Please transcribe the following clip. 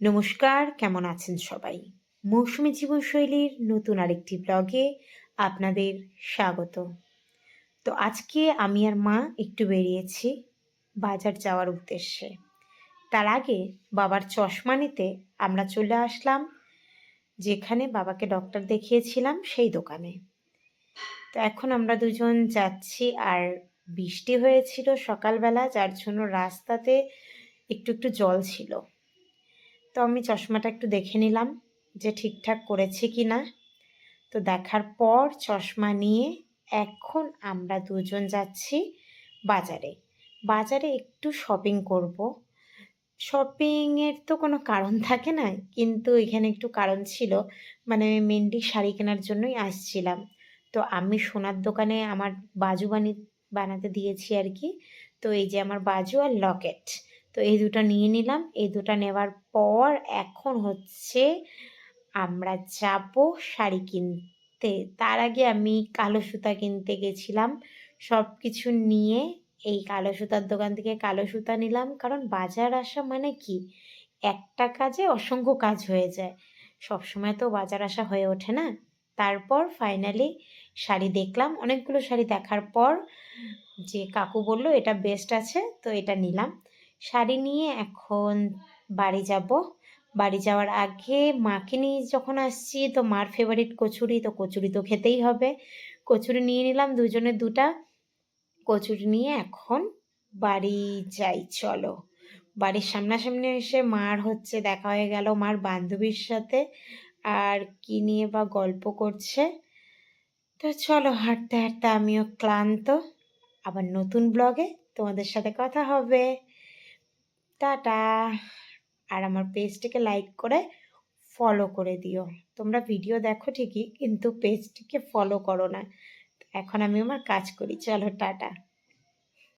নমস্কার, কেমন আছেন সবাই? মৌসুমী জীবনশৈলীর নতুন আরেকটি ব্লগে আপনাদের স্বাগত। তো আজকে আমি আর মা একটু বেরিয়েছি বাজার যাওয়ার উদ্দেশ্যে। তার আগে বাবার চশমা নিতে আমরা চলে আসলাম, যেখানে বাবাকে ডক্টর দেখিয়েছিলাম সেই দোকানে। তো এখন আমরা দুজন যাচ্ছি আর বৃষ্টি হয়েছিল সকালবেলা, যার জন্য রাস্তাতে একটু একটু জল ছিল। তো আমি চশমাটা একটু দেখে নিলাম যে ঠিকঠাক করেছে কি না তো দেখার পর চশমা নিয়ে এখন আমরা দুজন যাচ্ছি বাজারে। বাজারে একটু শপিং করব। শপিংয়ের তো কোনো কারণ থাকে না, কিন্তু এখানে একটু কারণ ছিল। মানে মেনলি শাড়ি কেনার জন্যই আসছিলাম। তো আমি সোনার দোকানে আমার বাজু বানি, বানাতে দিয়েছি আর কি। তো এই যে আমার বাজু আর লকেট। তো এই দুটো নিয়ে নিলাম। এই দুটো নেওয়ার পর এখন হচ্ছে আমরা যাব শাড়ি কিনতে। তার আগে আমি কালো সুতা কিনতে গেছিলাম। সব কিছু নিয়ে এই কালো সুতার দোকান থেকে কালো সুতা নিলাম। কারণ বাজার আসা মানে কি? একটা কাজে অসংখ্য কাজ হয়ে যায়। সব সময় তো বাজার আসা হয়ে ওঠে না। তারপর ফাইনালি শাড়ি দেখলাম। অনেকগুলো শাড়ি দেখার পর যে কাকু বলল, এটা বেস্ট আছে। তো এটা নিলাম। শাড়ি নিয়ে এখন বাড়ি যাব। বাড়ি যাওয়ার আগে মাকে নিয়ে যখন আসছি, তো মার ফেভারিট কচুরি, তো কচুরি তো খেতেই হবে। কচুরি নিয়ে নিলাম দুজনের দুটা। কচুরি নিয়ে এখন বাড়ি যাই, চলো। বাড়ির সামনাসামনি এসে মার হচ্ছে, দেখা হয়ে গেল মার বান্ধবীর সাথে। আর কি নিয়ে বা গল্প করছে? তো চলো, হাঁটতে হাঁটতে আমিও ক্লান্ত। আবার নতুন ব্লগে তোমাদের সাথে কথা হবে। টাটা। আর আমার পেজটিকে লাইক করে ফলো করে দিও। তোমরা ভিডিও দেখো ঠিকই, কিন্তু পেজটিকে ফলো করো না। এখন আমি আমার কাজ করি, চলো টাটা।